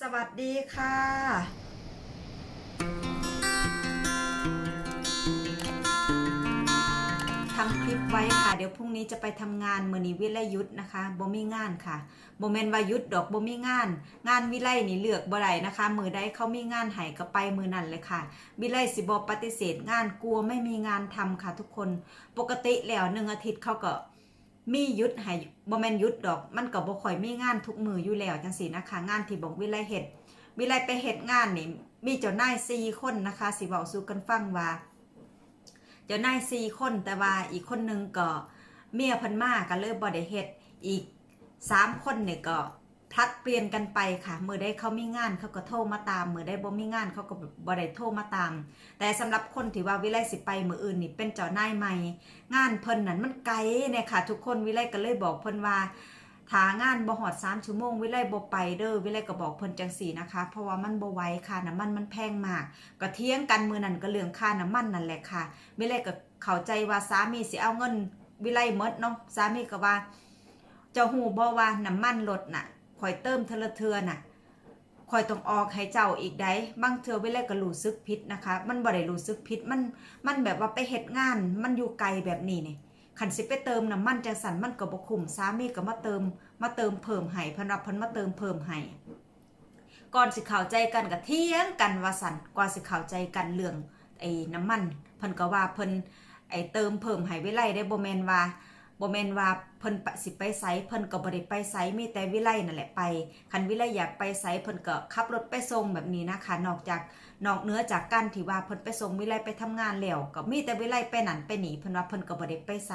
สวัสดีค่ะทำคลิปไว้ค่ะ เดี๋ยวพรุ่งนี้จะไปทำงานมือนีวิไลยุทธนะคะบ่มีงานค่ะบ่แมนวายุทธดอกบ่มีงาน งานวิไลนี่เลือกบ่ได้นะคะ มือใดเขามีงานให้ก็ไปมือนั่นเลยค่ะ วิไลสิบ่ปฏิเสธงานกลัวไม่มีงานทำค่ะทุกคน ปกติแล้วหนึ่งอาทิตย์เขาก็ มีหยุดให้บ่แม่นหยุดดอก มันก็บ่ค่อยมีงานทุกมืออยู่แล้วจังซี่นะคะ งานที่บอกวิไลเฮ็ดวิไลไปเฮ็ดงานนี่มีเจ้านาย4คนนะคะสิเว้าสู่กันฟังว่า เจ้านาย4คนแต่ว่าอีกคนหนึงก็เมียเพิ่นมาก็เลยบ่ได้เฮ็ดอีกสามคนเนี่ยก็ พลัดเปลี่ยนกันไปค่ะ มือได้เขามีงานเขาก็โทรมาตาม มือได้บ่มีงานเขาก็บ่ได้โทรมาตาม แต่สำหรับคนที่ว่าวิไลสิไปมืออื่นนี่เป็นเจ้านายใหม่ งานเพิ่นนั่นมันไกลเนี่ยค่ะ ทุกคนวิไลก็เลยบอกเพิ่นว่าถ้างานบ่ฮอด3ชั่วโมง วิไลบ่ไปเด้อวิไลก็บอกเพิ่นจังซี่นะคะ เพราะว่ามันบ่ไหวค่ะน้ำมันมันแพงมากก็เที่ยงกันมือนั่นก็เรื่องค่าน้ำมันนั่นแหละค่ะ วิไลก็เข้าใจว่าสามีสิเอาเงิน วิไลหมดเนาะสามีก็ว่าเจ้าหูบ่ว่าน้ำมันลดน่ะ ข่อยเติมเทอละเทือน่ะข่อยต้องออกให้เจ้าอีกได้บางเทื่อวิไลก็รู้สึกผิดนะคะ มันบ่ได้รู้สึกผิดมันมันแบบว่าไปเฮ็ดงาน มันอยู่ไกลแบบนี้นี่คันสิไปเติมน้ำมันจังสันมันก็บ่คุ้มสามีก็มาเติม มาเติมเพิ่มให้พนว่าเพิ่นมาเติมเพิ่มให้ก่อนสิเข้าใจกันก็เถียงกันว่าสันกว่าสิเข้าใจกันเรื่องไอ้น้ำมันเพิ่นก็ว่าเพิ่นไอ้เติมเพิ่มให้วิไลได้บ่แม่นว่า บ่แม่นว่าเพิ่นปะสิไปไสเพิ่นก็บ่ได้ไปไสมีแต่วิไลนั่นแหละไปคันวิไลอยากไปไสเพิ่นก็ขับรถไปส่งแบบนี้นะคะ นอกจากนอกเนื้อจากการที่ว่าเพิ่นไปส่งวิไลไปทำงานแล้วก็มีแต่วิไลไปนั่นไปหนีเพิ่นว่าเพิ่นก็บ่ได้ไปไส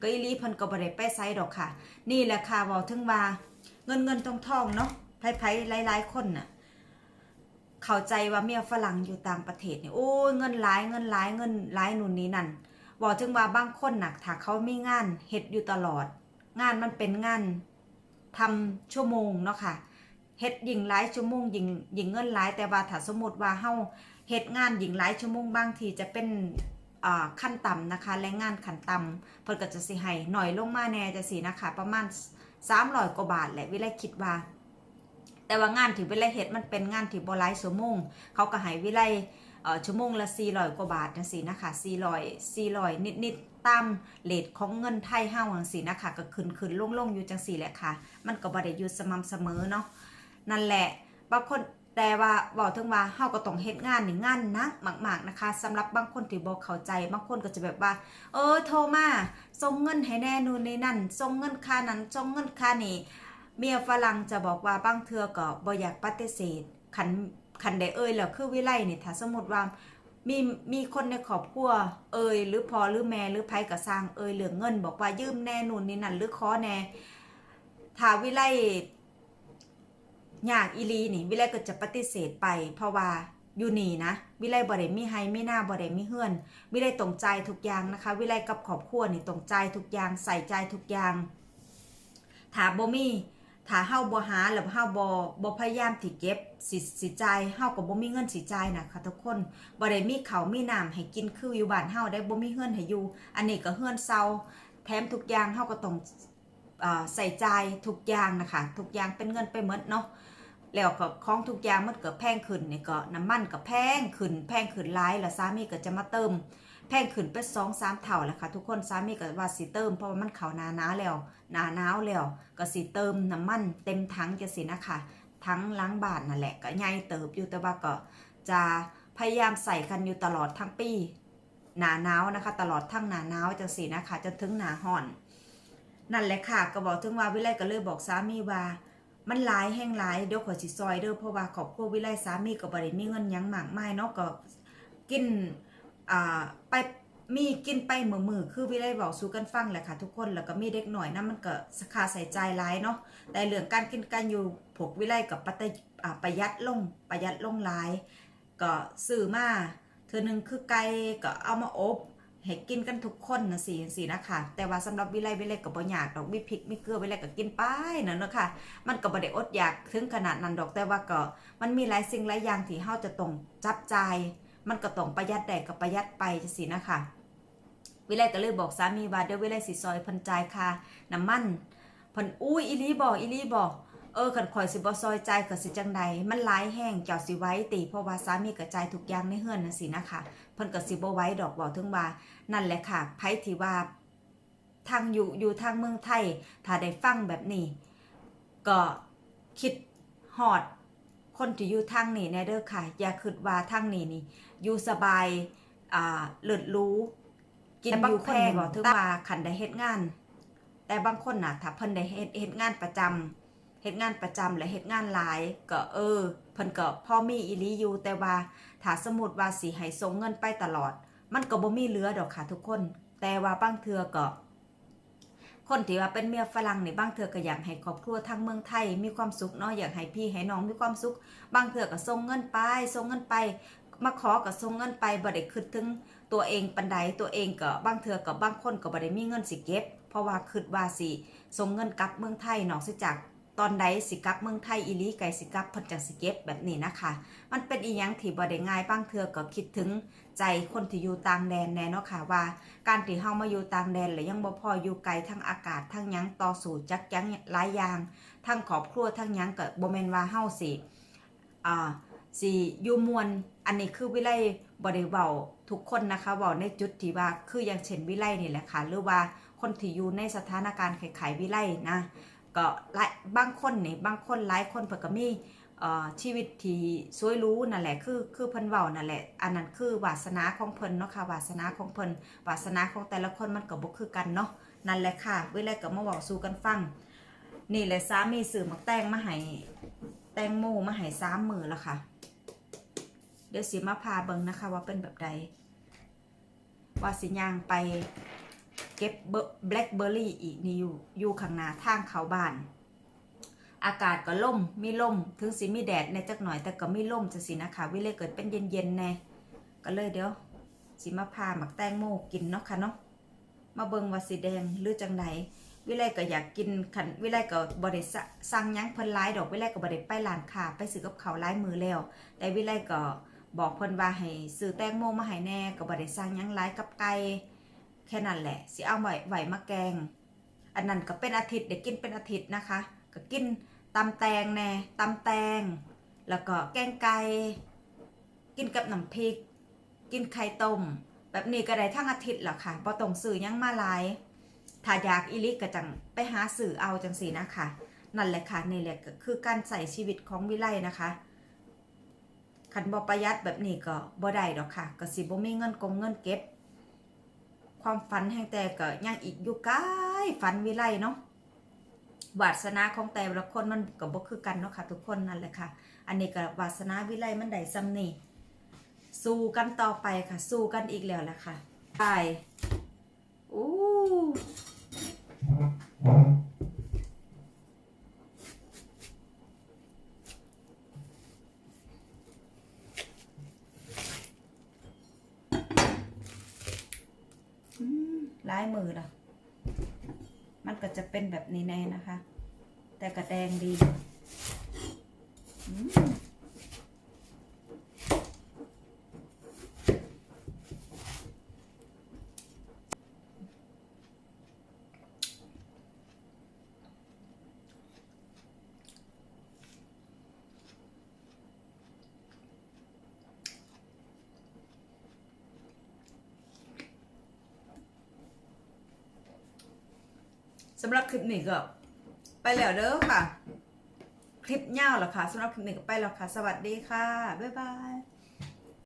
ก็อีลีเพิ่นก็บ่ได้ไปไสดอกค่ะ นี่แหละค่ะเว้าถึงว่าเงินเงินทองทองเนาะไผๆหลายๆคนน่ะเข้าใจว่าเมียฝรั่งอยู่ต่างประเทศนี่โอ้ยเงินหลายเงินหลายเงินหลายนู่นนี่นั่น เว้าถึงว่าบางคนหน่ะถ้าเขามีงานเฮ็ดอยู่ตลอด งานมันเป็นงานทำชั่วโมงเนาะค่ะเฮ็ดยิงหลายชั่วโมงยิงยิงเงินหลายแต่ว่าถ้าสมมติว่าเฮาเฮ็ดงานยิงหลายชั่วโมงบางทีจะเป็นขั้นต่ำนะคะแรงงานขั้นต่ำเพิ่นก็จะสิให้หน่อยลงมาแน่จะสินะคะ ประมาณ300กว่าบาทแหละวิไลคิดว่า แต่ว่างานที่วิไลเฮ็ดมันเป็นงานที่บ่หลายชั่วโมงเขาก็ให้วิไล ชั่วโมงละ400กว่าบาทจังซี่นะคะ400 400นิดๆตามเรทของเงินไทยเฮาจังซี่นะคะก็ขึ้นขึ้นลงลงอยู่จังซี่แหละค่ะ มันก็บ่ได้อยู่สม่ำเสมอเนาะนั่นแหละบางคนแต่ว่าบอกถึงว่าเฮาก็ต้องเฮ็ดงานนี่งานนักมากๆนะคะสำหรับบางคนที่บ่เข้าใจบางคนก็จะแบบว่า เออโทรมาส่งเงินให้แน่นู่นนี่นั่นส่งเงินค่านั้นส่งเงินค่านี่เมียฝรั่งจะบอกว่าบางเทื่อก็บ่อยากปฏิเสธคัน คันได้เอ่ยแล้วคือวิไลนี่ถ้าสมมติว่ามีมีคนในครอบครัวเอ่ยหรือพ่อหรือแม่หรือไผก็สร้างเอ่ยเรื่องเงิน บอกว่ายืมแน่นู่นนี่นั่นหรือขอแน่ถ้าวิไลอยากอีลีนี่วิไลก็จะปฏิเสธไป เพราะว่าอยู่นี่นะวิไลบ่ได้มีไฮไมีหน้าบ่ได้มีเฮือนวิไลตรงใจทุกอย่างนะคะ วิไลกับครอบครัวนี่ตรงใจทุกอย่างใส่ใจทุกอย่างถ้าบ่มี ถ้าเฮาบ่หาแล้วเฮาบ่บ่พยายามที่เก็บสิสิจ่ายเฮาก็บ่มีเงินสิจ่ายนะคะทุกคนบ่ได้มีเขามีน้ำให้กินคืออยู่บ้านเฮาได้บ่มีเฮือนให้อยู่ อันนี้ก็เฮือนเซาแถมทุกอย่างเฮาก็ต้องอใส่ใจทุกอย่างนะคะทุกอย่างเป็นเงินไปหมดเนาะแล้วก็ของทุกอย่างมันก็แพงขึ้นนี่ก็น้ำมันก็แพงขึ้นแพงขึ้นหลายแล้วสามีก็จะมาเติม แพงขึ้นไปสองสามเท่าแล้วค่ะ ทุกคนสามีก็ว่าสิเติมเพราะว่ามันเขานาหนาวแล้วหนาหนาวแล้วก็สิเติมน้ำมันเต็มถังจะสินะคะทั้งล้างบาทนั่นแหละก็ใหญ่เติบอยู่แต่ว่าก็จะพยายามใส่กันอยู่ตลอดทั้งปีหนาหนาวนะคะ ตลอดทั้งหนาหนาวจังสินะคะจนถึงหนาห่อน นั่นแหละค่ะก็บอกถึงว่าวิไลก็เลยบอกสามีว่ามันหลายแห้งหลายเดี๋ยวขอสิซอยเด้อเพราะว่าครอบครัววิไลสามีก็บ่ได้มีเงินยังหมากมายเนาะก็กิน ไปมีกินไปมือมือคือวิไลบอกสู่กันฟังแหละค่ะทุกคนแล้วก็มีเด็กหน่อยนะมันก็สคาใส่ใจหลายเนาะแต่เรื่องการกินกันอยู่พวกวิไลกับปะตะอ่าประหยัดลงประหยัดลงหลาย ก็ซื้อมาเธอหนึ่งคือไก่ก็เอามาอบให้กินกันทุกคนนะสิสินะคะแต่ว่าสำหรับวิไลวิไลก็บ่อยากดอกมีพริกมีเกลือวิไลก็กินไปนั่นเนาะค่ะมันก็บ่ได้อดอยากถึงขนาดนั้นดอกแต่ว่าก็มันมีหลายสิ่งหลายอย่างที่เฮาจะต้องจับใจ มันก็ต้องประหยัดได้ก็ประหยัดไปจังซี่นะคะวิไลก็เลยบอกสามีว่าเดี๋ยววิไลสิซอยพิ่นจ่ายค่าน้ำมันพิ่นอุ้ยอีลีบอกอีลีบอกเออขันข่อยสิบ่ซอยใจก็สิจังใดมันหลายแห้งเจ้าสิไว้ติเพราะว่าสามีกระจายทุกอย่างในเฮือนนะสินะคะเพิ่นก็สิบ่ไว้ดอกเว้าถึงว่า นั่นแหละค่ะไผที่ว่าทางอยู่อยู่ทางเมืองไทย ถ้าได้ฟังแบบนี้ ก็คิดฮอด คนที่อยู่ทางนี้แน่เด้อค่ะ อย่าคิดว่าทางนี้นี่อยู่สบายอ่าเลิศรู้ กินอยู่แพงบอกถึงว่าขันได้เฮ็ดงาน แต่บางคนน่ะ ถ้าเพิ่นได้เฮ็ดเฮ็ดงานประจำเฮ็ดงานประจำและเฮ็ดงานหลาย ก็เออเพิ่นก็พอมีอีหลีอยู่แต่ว่าถ้าสมมุติว่าสิให้ส่งเงินไปตลอด มันก็บ่มีเหลือดอกค่ะทุกคน แต่ว่าบางเทื่อก็ คนที่ว่าเป็นเมียฝรั่งนี่บางเถื่อก็อยากให้ครอบครัวทางเมืองไทย มีความสุขเนาะอยากให้พี่ให้น้องมีความสุข บางเถื่อก็ส่งเงินไปส่งเงินไป มาขอก็ส่งเงินไปบ่ได้คิดถึงตัวเองปันใดตัวเองก็บางเถื่อกับางคนก็บ่ได้มีเงินสิเก็บ เพราะว่าคิดว่าสิส่งเงินกลับเมืองไทยนอกจาก ตอนใดสิกับเมืองไทยอีลีไก่สิกับพนจังสิเก็บแบบนี้นะคะ มันเป็นอีหยังที่บ่ได้ง่ายบ้างเทื่อก็คิดถึงใจคนที่อยู่ต่างแดนแน่เนาะค่ะว่า การที่เฮามาอยู่ต่างแดนและยังบ่พออยู่ไกลทั้งอากาศทั้งยังต่อสู้จักยังหลายอย่างทั้งครอบครัวทั้งยังก็บ่แม่นว่าเฮาสิอ่าสิอยู่มวลอันนี้คือวิไลบ่ได้เว้าทุกคนนะคะเว้าในจุดที่ว่าคืออย่างเช่นวิไลนี่แหละค่ะหรือว่าคนที่อยู่ในสถานการณ์คล้ายๆวิไลนะ ก็หลายบางคนนี่บางคนหลายคนเพิ่นก็มีชีวิตที่สวยรู้นั่นแหละคือคือเพิ่นเว้านั่นแหละอันนั้นคือวาสนาของเพิ่นเนาะค่ะวาสนาของเพิ่นวาสนาของแต่ละคนมันก็บ่คือกันเนาะนั่นแหละค่ะเวลาก็มาเว้าสู่กันฟัง นี่แหละสามีซื้อมักแตงมาให้แตงโมมาให้สามมือแล้วค่ะ เดี๋ยวสิมาพาเบิงนะคะว่าเป็นแบบใดว่าสิย่างไป เก็บแบล็คเบอร์รี่อีกนี่อยู่อยู่ข้างหน้าทางเขาบ้าน อากาศก็ล่มมีล่มถึงสิมีแดดในจักหน่อยแต่ก็มีล่มจะสินะคะวิเลยเกิดเป็นเย็นๆแน่ก็เลยเดี๋ยวสิมาพาหมักแตงโมกินเนาะค่ะเนาะมาเบิงว่าสีแดงหรือจังไดวิไลก็อยากกินขันวิไลก็บ่ได้สะสั่งยังเพิ่นหลายดอกวิไลก็บ่ได้ไปร้านคาไปซื้อกับเขาวหลายมือแล้ว แต่วิไลก็บอกเพิ่นว่าให้ซื้อแตงโมมาให้แน่ก็บ่ได้สั่งยังหลายกับไก่ แค่นั้นแหละสิเอาไหวไหวมาแกง อันนั้นก็เป็นอาทิตย์เดี๋ยวกินเป็นอาทิตย์นะคะ ก็กินตำแตงแน่ตำแตง แล้วก็แกงไก่กินกับน้ำพริก กินไข่ต้ม แบบนี้ก็ได้ทั้งอาทิตย์หละค่ะบ่ต้องซื้อยังมาหลายถ้าอยากอีลิกก็จังไปหาสื่อเอาจังสีนะคะนั่นแหละค่ะนี่แหละก็คือการใส่ชีวิตของวิไลนะคะคันบ่ประหยัดแบบนี้ก็บ่ได้ดอกค่ะก็สิบ่มีเงินกงเงินเก็บ ความฝันแห่งแต่ก็ยังอีกอยู่ไกลฝันวิไลเนาะวาสนาของแต่ละคนมันก็บ่คือกันเนาะค่ะ ทุกคนนั่นแหละค่ะ อันนี้ก็วาสนาวิไลมันได้ซ้ำนี่สู้กันต่อไปค่ะ สู้กันอีกแล้วแหละค่ะไปอู้ม ลายมือหรอมันก็จะเป็นแบบนี้แน่นะคะ แต่กระแดงดี สำหรับคลิปนี้ก็ไปแล้วเด้อค่ะ คลิปยาวแล้วค่ะสำหรับคลิปนี้ก็ไปแล้วค่ะ สวัสดีค่ะ บ๊ายบาย